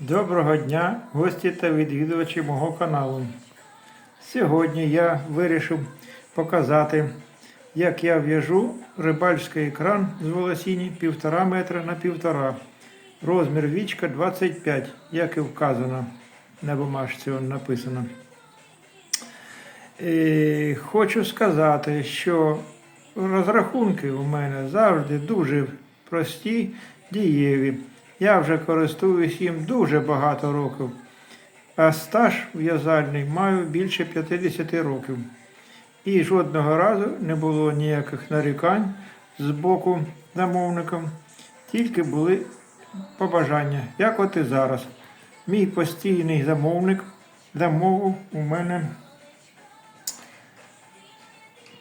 Доброго дня, гості та відвідувачі мого каналу. Сьогодні я вирішив показати, як я в'яжу рибальський екран з волосіні 1,5 метра на 1,5. Розмір вічка 25, як і вказано на бумажці написано. І хочу сказати, що розрахунки у мене завжди дуже прості, дієві. Я вже користуюсь їм дуже багато років, а стаж в'язальний маю більше 50 років. І жодного разу не було ніяких нарікань з боку замовника, тільки були побажання, як от і зараз. Мій постійний замовник замовив у мене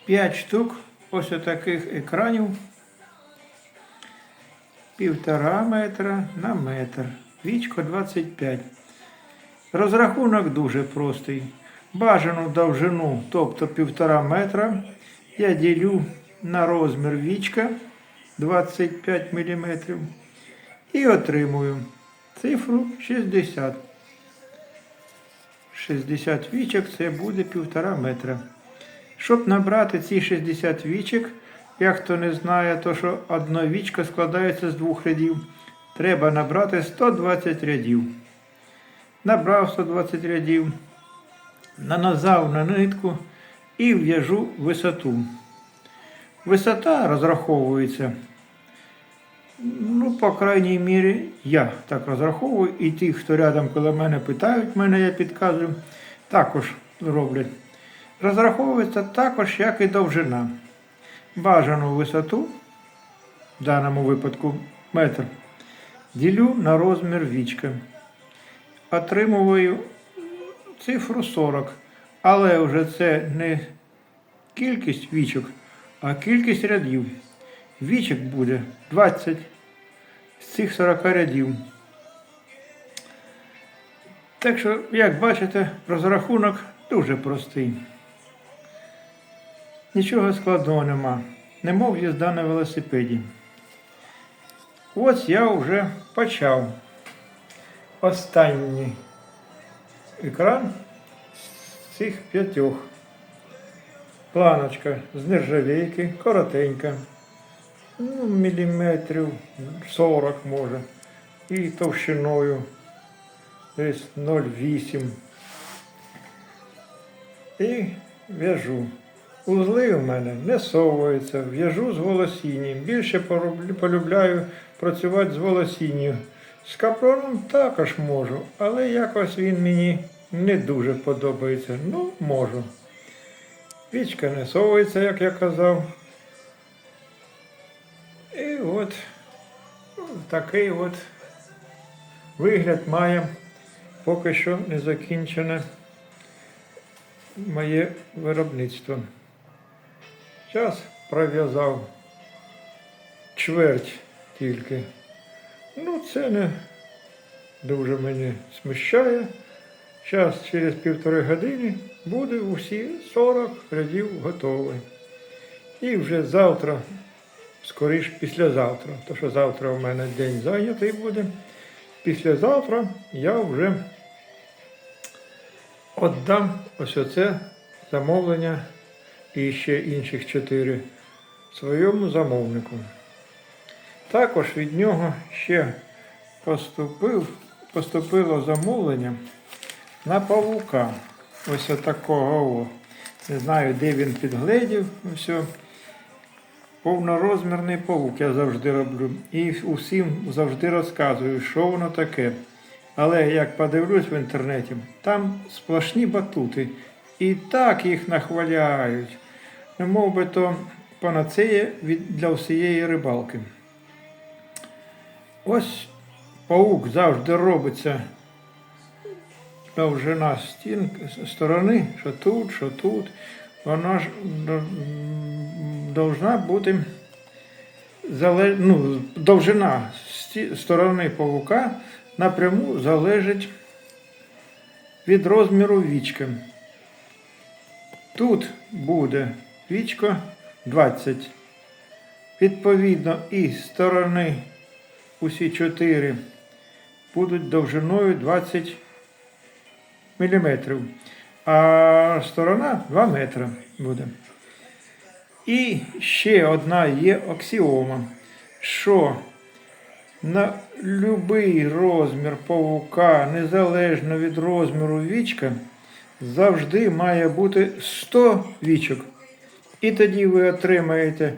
5 штук ось таких екранів півтора метра на метр. Вічко 25. Розрахунок дуже простий. Бажану довжину, тобто півтора метра, я ділю на розмір вічка 25 мм і отримую цифру 60. 60 вічок це буде півтора метра. Щоб набрати ці 60 вічок, як хто не знає, то що одна вічка складається з двох рядів. Треба набрати 120 рядів. Набрав 120 рядів, нанизав на нитку і в'яжу висоту. Висота розраховується, ну, по крайній мірі, я так розраховую, і ті, хто рядом коло мене питають мене, я підказую, також роблять. Розраховується також, як і довжина бажану висоту, в даному випадку метр, ділю на розмір вічка. Отримую цифру 40. Але вже це не кількість вічок, а кількість рядів. Вічок буде 20 з цих 40 рядів. Так що, як бачите, розрахунок дуже простий. Нічого складного нема, немов їзда на велосипеді. Ось я вже почав останній екран з цих п'ятьох. Планочка з нержавейки, коротенька, ну, міліметрів 40 може, і товщиною десь 0,8. І в'яжу. Узли у мене не совуються, в'яжу з волосінням. Більше полюбляю працювати з волосінням. З капроном також можу, але якось він мені не дуже подобається. Ну, можу. Вічка не совується, як я казав. І от такий от вигляд має поки що не закінчене моє виробництво. Зараз пров'язав чверть тільки. Ну, це не дуже мене смущає. Зараз через півтори години буде усі 40 рядів готові. І вже завтра, скоріш післязавтра, тому що завтра у мене день зайнятий буде. Післязавтра я вже віддам ось оце замовлення і ще інших чотири своєму замовнику. Також від нього ще поступив, поступило замовлення на павука. Ось отакого. О. Не знаю, де він підгледів. Все. Повнорозмірний павук я завжди роблю. І усім завжди розказую, що воно таке. Але як подивлюсь в інтернеті, там сплошні батути. І так їх нахваляють. Не мов би то панацея для всієї рибалки. Ось паук завжди робиться довжина стін, сторони, що тут, що тут. Вона ж должна бути ну, довжина сторони павука напряму залежить від розміру вічки. Тут буде вічко 20. Відповідно, і сторони усі чотири будуть довжиною 20 мм, а сторона 2 метри буде. І ще одна є аксіома, що на будь-який розмір павука, незалежно від розміру вічка, завжди має бути 100 вічок. І тоді ви отримаєте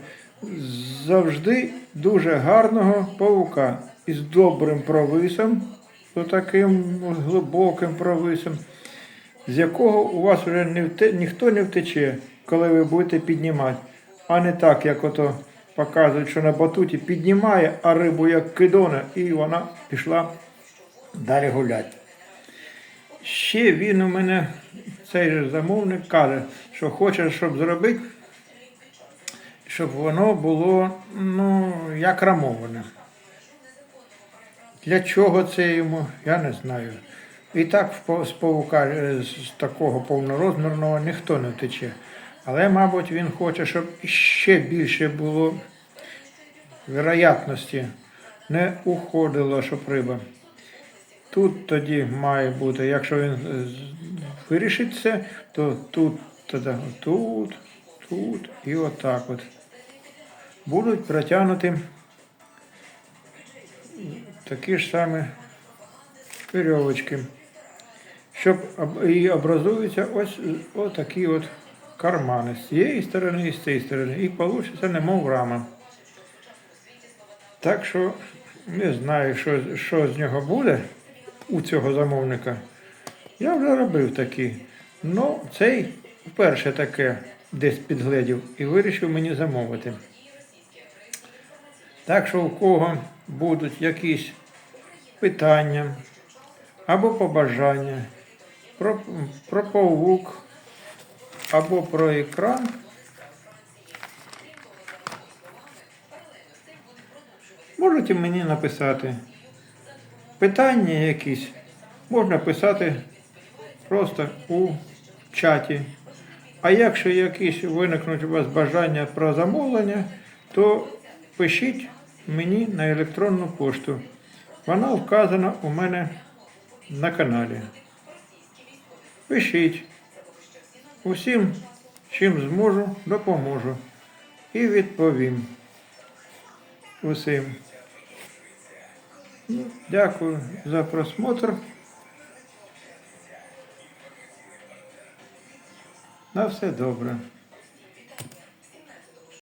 завжди дуже гарного павука із добрим провисом, таким глибоким провисом, з якого у вас вже не вте, ніхто не втече, коли ви будете піднімати. А не так, як ото показують, що на батуті піднімає, а рибу як кидоне, і вона пішла далі гуляти. Ще він у мене, цей же замовник, каже, що хоче, щоб зробити, щоб воно було ну, як рамоване. Для чого це йому, я не знаю. І так з павука е, з такого повнорозмірного ніхто не втече. Але, мабуть, він хоче, щоб ще більше було вероятності, не уходило, щоб риба. Тут тоді має бути, якщо він е, з- вирішить це, то тут, тоді тут, тут і отак от. Будуть протягнуті такі ж самі вірьовочки. Щоб і образуються ось отакі от кармани з цієї сторони і з цієї сторони. І вийде немов рама. Так що не знаю, що, що з нього буде у цього замовника. Я вже робив такі. Ну, цей вперше таке десь підгледів і вирішив мені замовити. Так що у кого будуть якісь питання або побажання про, про павук або про екран, можете мені написати. Питання якісь можна писати просто у чаті. А якщо якісь виникнуть у вас бажання про замовлення, то пишіть мені на електронну пошту. Вона вказана у мене на каналі. Пишіть. Усім, чим зможу, допоможу. І відповім. Усім. Ну, Дякую за просмотр. На все добре.